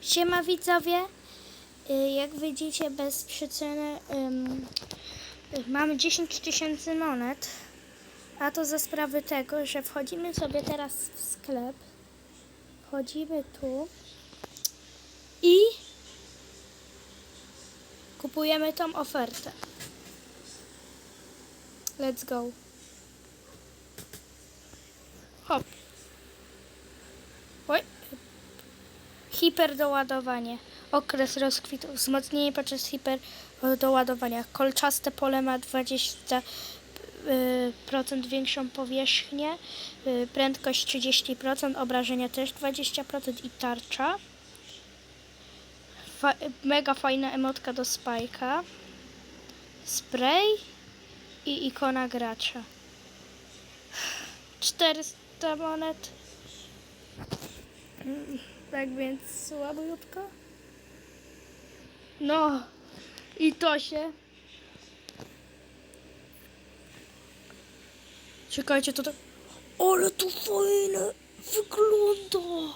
Siema widzowie, Y, jak widzicie bez przyczyny y, mamy 10 tysięcy monet, a to za sprawy tego, że wchodzimy sobie teraz w sklep, wchodzimy tu i kupujemy tą ofertę. Let's go. Hop. Oj. Hiperdoładowanie. Okres rozkwitu. Wzmocnienie podczas hiperdoładowania. Kolczaste pole ma 20% y, większą powierzchnię. y, Prędkość 30%. Obrażenia też 20% i tarcza. Fa mega fajna emotka do spajka. Spray i ikona gracza. 400 monet. Tak więc słabiutko. No i to się. Czekajcie, to tak. Ale to fajne wygląda.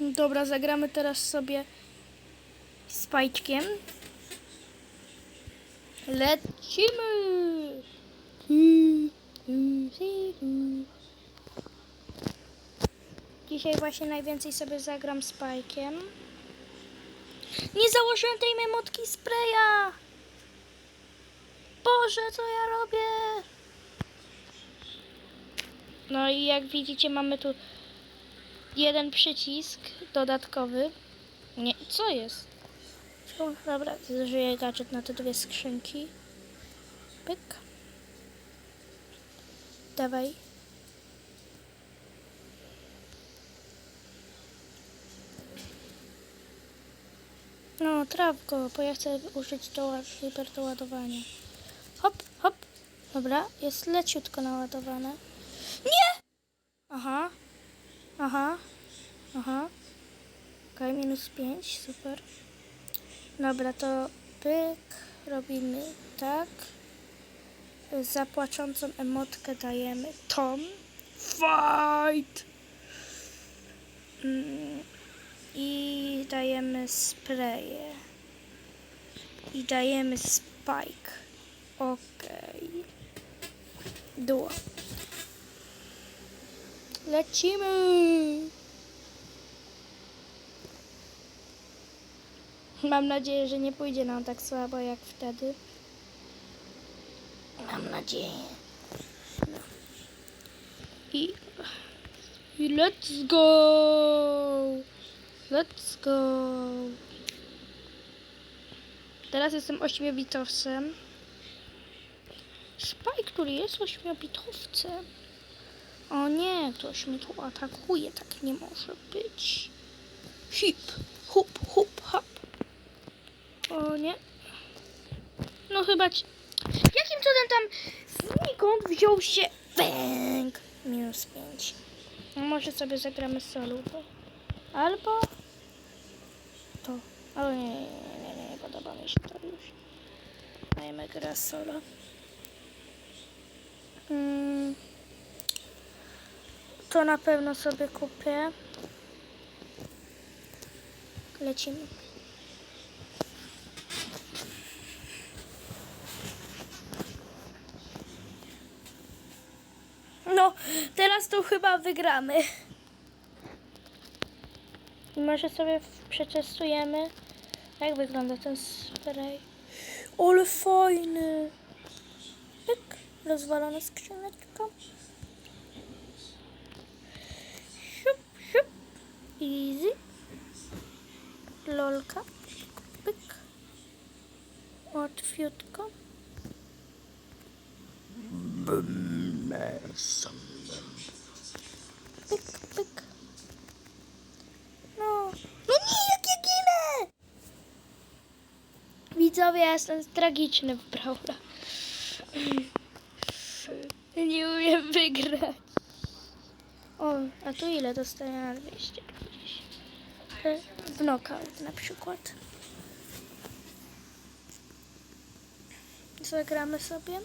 Dobra, zagramy teraz sobie z Pajczkiem. Lecimy! Dzisiaj właśnie najwięcej sobie zagram z. Nie założyłem tej memotki spraya! Boże, co ja robię? No i jak widzicie mamy tu jeden przycisk dodatkowy. Nie, co jest? Dobra, zużyję gadżet na te dwie skrzynki. Pyk. Dawaj. No, traf go, bo ja chcę użyć do hiperdoładowania. Hop, hop. Dobra, jest leciutko naładowane. Nie! Aha. Aha. Aha. Okej, minus 5, super. Dobra, to pyk. Robimy tak. Za płaczącą emotkę dajemy Tom. Fight! Mm, I dajemy spraye. I dajemy spike. Okej. Duo. Lecimy! Mam nadzieję, że nie pójdzie nam tak słabo jak wtedy. Mam nadzieję. No. I, I let's go! Let's go! Teraz jestem ośmiobitowcem. Spike, który jest ośmiobitowcem. O nie, ktoś mnie tu atakuje, tak nie może być. Hip, hup, hup, hop. O nie. No chyba ci... Jakim cudem tam znikąd wziął się... Bęk! Minus 5. No może sobie zagramy solo. Albo... To. O nie, nie, nie, nie, nie podoba mi się to już. Dajmy gra solo. Mm. To na pewno sobie kupię. Lecimy. No, teraz to chyba wygramy. Może sobie przetestujemy, jak wygląda ten spray. Ale fajny. Pyk, rozwalona skrzyneczka. Siup, siup. Easy. Lolka. Pyk. Łatwiutko. Pyk, pyk. No. No nie, jak ja ginę! Widzowie, jestem tragiczny w Brawla. Nie umiem wygrać. O, a tu ile dostaję na 250? E, W knockout na przykład. Zagramy sobie.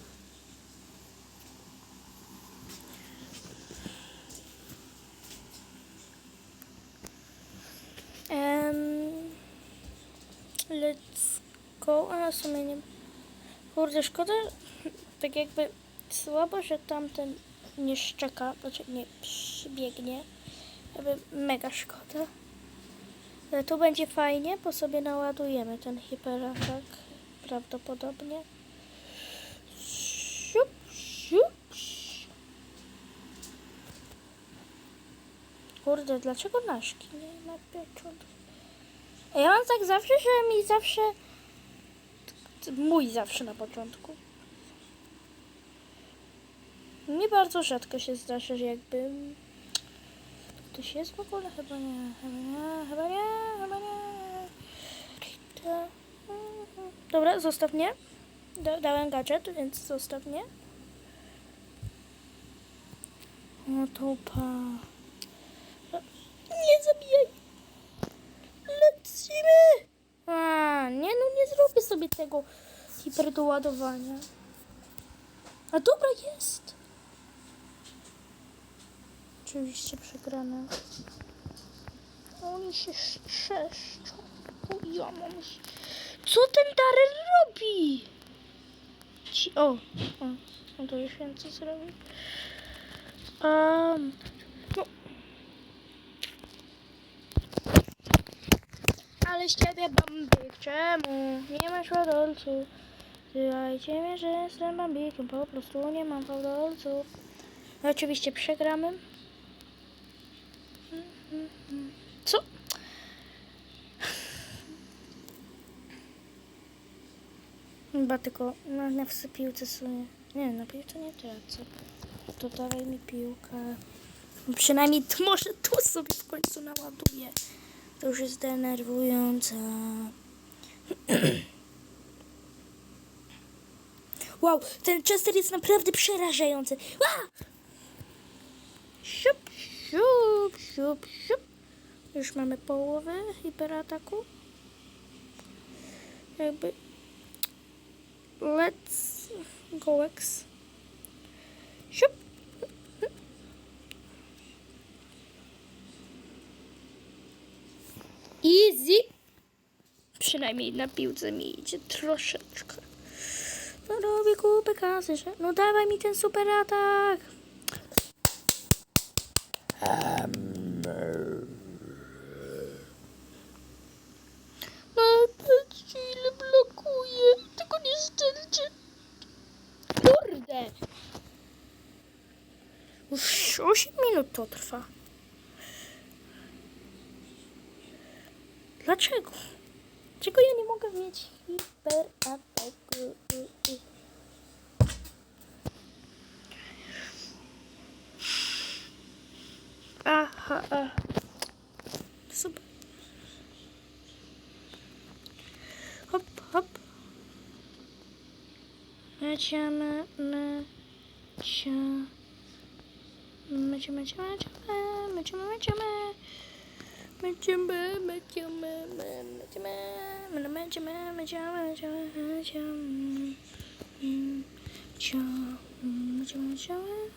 let's go. A w sumie nie. Kurde, szkoda, tak jakby słabo, że tamten nie szczeka, znaczy nie przybiegnie. Jakby mega szkoda. Ale tu będzie fajnie, bo sobie naładujemy ten hiperatak prawdopodobnie. Siup, siup. Kurde, dlaczego naszki nie ma piecząt? Ja mam tak zawsze, że mi zawsze... Mój zawsze na początku. Mi bardzo rzadko się zdarza, że jakby... Ktoś jest w ogóle? Chyba nie, chyba nie, chyba nie, chyba nie. Dobra, zostaw mnie. Da, dałem gadżet, więc zostaw mnie. No to pa. Nie zabijaj! Lecimy! A, nie no, nie zrobię sobie tego hiperdoładowania. A dobra jest! Oczywiście przegrane. Oni się szczeszczą. O, ja mam... Co ten Darren robi? Ci... O, o, no to już wiem co zrobić. Um, Ale z ciebie bambik, czemu? Nie masz fałdolców. Słuchajcie mnie, że jestem bambikiem, po prostu nie mam fałdolców. No, oczywiście przegramy. Co? Chyba tylko na, na piłce sobie. Nie, na piłce nie tracę. To dawaj mi piłkę. Przynajmniej t- może tu sobie w końcu naładuję. To już jest denerwujące. Wow, ten Chester jest naprawdę przerażający. Siup, siup, siup, siup. Już mamy połowę hiperataku. Jakby... Let's go X. Siup. Easy. Przynajmniej na piłce mi idzie troszeczkę. No robię kupę kasy, że... No dawaj mi ten super atak. No patrzcie ile blokuje. Tylko nie szczelcie. Kurde. Już 8 minut to trwa. Dlaczego? Czego ja nie mogę mieć hiperataku? Aha, aha. Super. Hop, hop. Lecimy. Lecimy, lecimy, lecimy, lecimy, lecimy. Lecimy, lecimy, lecimy, lecimy, lecimy, lecimy, lecimy. Cia- Lecimy, lecimy.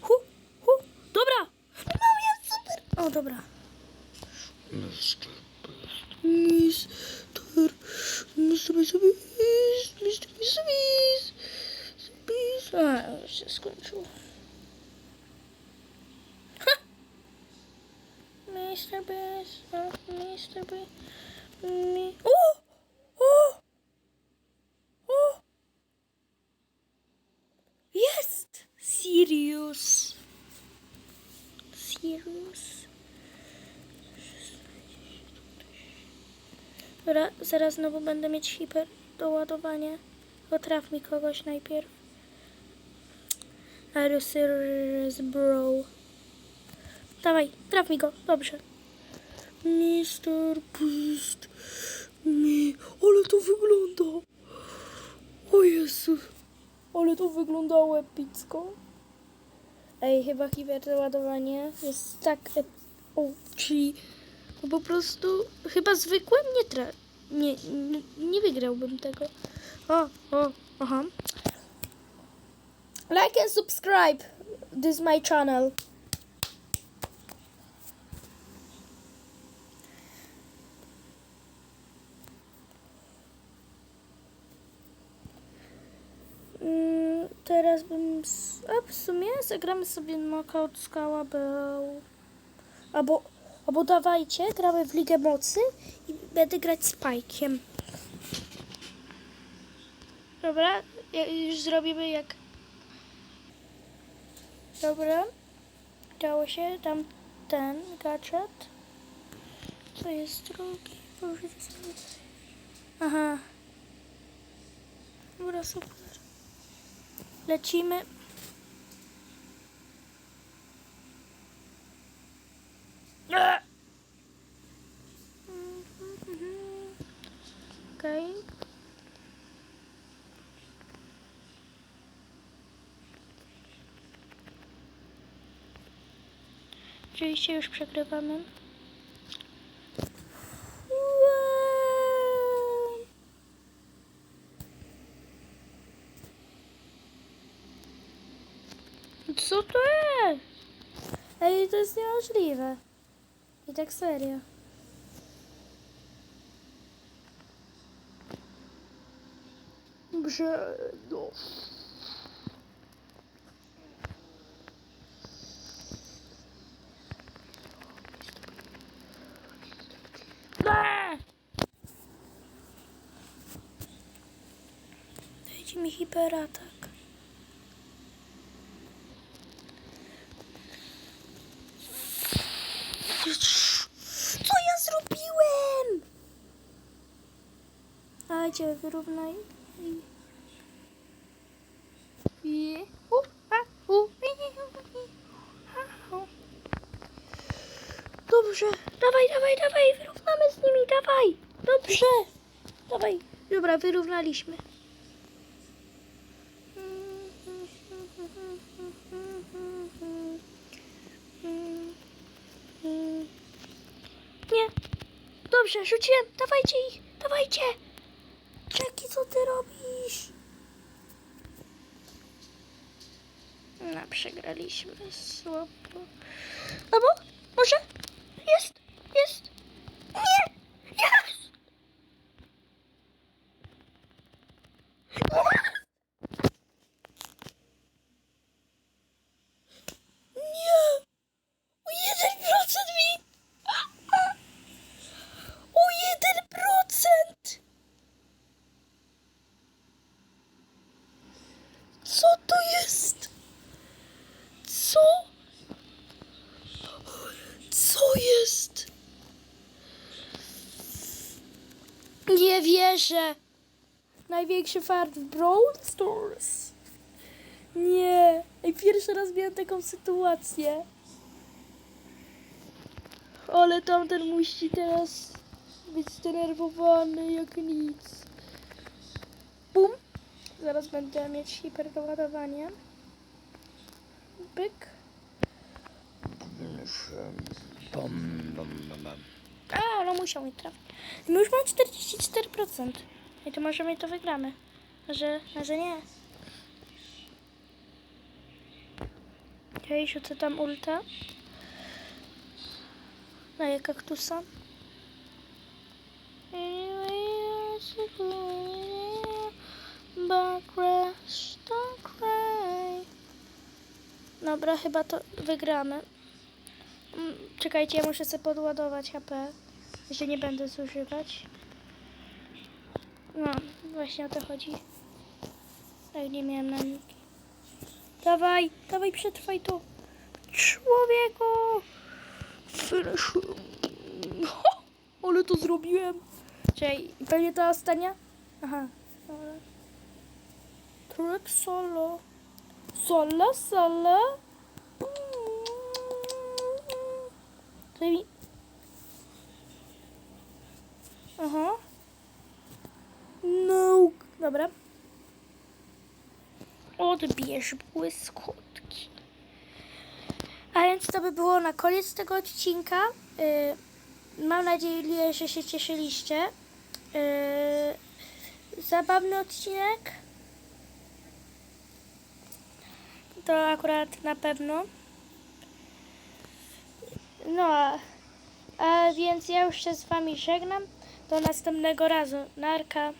Hu, hu, dobra. No jest super. O, dobra. Mister, Mister, Mister, Mister, Mister, Mister, Mister, A, już się skończyło. Mister Beast, Mister Beast, mi... O! O! O! Jest! Sirius. Sirius. Dobra, zaraz znowu będę mieć hiper do ładowania. Potraf mi kogoś najpierw. Serious, bro? Dawaj, traf mi go, dobrze. Mister Beast. Mi, ale to wygląda. O Jezu, ale to wyglądało epicko. Ej, chyba hiperładowanie jest tak ep... O, czyli no po prostu chyba zwykłym nie tra... Nie, nie, nie wygrałbym tego. O, o, aha. Like and subscribe. This is my channel. Teraz bym... A w sumie zagramy sobie knockout skała był... Albo, albo dawajcie, gramy w Ligę Mocy i będę grać z Pajkiem. Dobra, ja- już zrobimy jak... Dobra. Dało się, tam ten gadżet. Co jest drugi? To. Aha. Dobra, super. Lecimy. Okej. Oczywiście już przegrywamy. Wow. Co to jest? Ej, to jest niemożliwe. I tak serio. Dobrze, no. Eee! Dajcie mi hiperatak. Co ja zrobiłem? Gdzie wyrównaj? I... U. A, u. Dobrze, dawaj, dawaj, dawaj, wyrównamy z nimi, dawaj. Dobrze, dawaj. Dobra, wyrównaliśmy. Nie. Dobrze, rzuciłem. Dawajcie ich. Dawajcie. Czeki, co ty robisz? No, przegraliśmy. Słabo. Albo może? Jest. Jest. Nie. Jest. Nie. O jeden procent mi. O jeden procent. Co to jest? Co? Co jest? Największy fart w Brawl. Nie. Pierwszy raz miałem taką sytuację. Ale tamten musi teraz być zdenerwowany jak nic. Bum. Zaraz będę mieć hiperdoładowanie. Byk. Bum, bum. A, no musiał mi trafić. My już mamy 44%. I to możemy to wygramy. Może, może nie. Hej, rzucę tam ulta. Daję kaktusa. Don't cry. Dobra, chyba to wygramy. Czekajcie, ja muszę sobie podładować HP. Się nie będę zużywać. No, właśnie o to chodzi. Tak, nie miałem na nic. Dawaj, dawaj, przetrwaj to. Człowieku! Finish. Ho, Ale to zrobiłem. Czekaj, pewnie ta ostatnia? Aha, dobra. Solo. Solo, solo. Mi... Aha. No. Dobra. Odbierz błyskotki. A więc to by było na koniec tego odcinka. Yy, mam nadzieję, że się cieszyliście. Yy, zabawny odcinek. To akurat na pewno. No, a, więc ja już się z Wami żegnam. Do następnego razu. Narka.